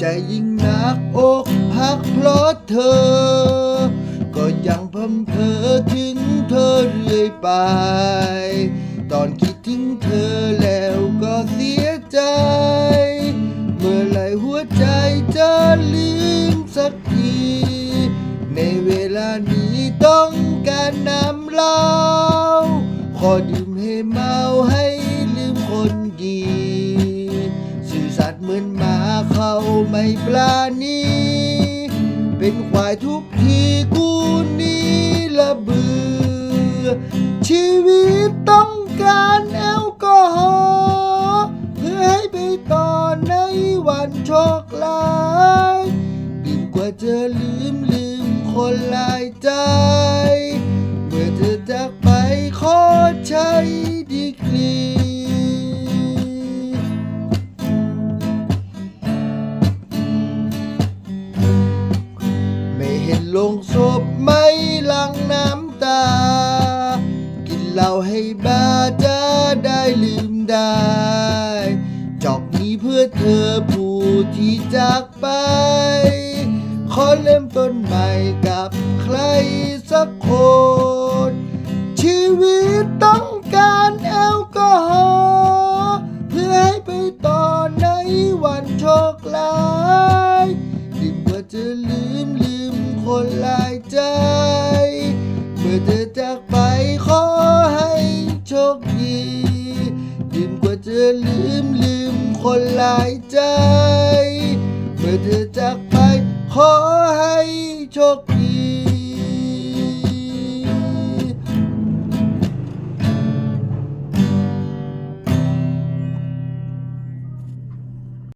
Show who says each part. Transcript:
Speaker 1: ใจยิ่งหนักอกพักเพราะเธอ ก็ยังพมเพอถึงเธอเรื่อยไป ตอนคิดถึงเธอแล้วก็เสียใจ เมื่อไหรหัวใจจะลืมสักที ในเวลานี้ต้องการน้ำเล่าขอดื่ม มือนหมาเขาไม่ปลานีเป็นควายทุกทีกูนี้ละเบือ ชีวิตต้องการแอลกอฮอล์เพื่อให้ไปต่อในวันโชคร้ายดีกว่าจะลืมลืมคนหลายใจ นเหล้าให้บ้าจะได้ลืมได้จอกนี้เพื่อเธอผู้ที่จากไป ขอเริ่มต้นใหม่กับใครสักคน ชีวิตต้องการแอลกอฮอล์เพื่อให้ไปต่อในวันโชคร้ายดีกว่าจะลืมลืมคนลา นหลายใจ เมื่อเธอจากไปขอให้โชคดี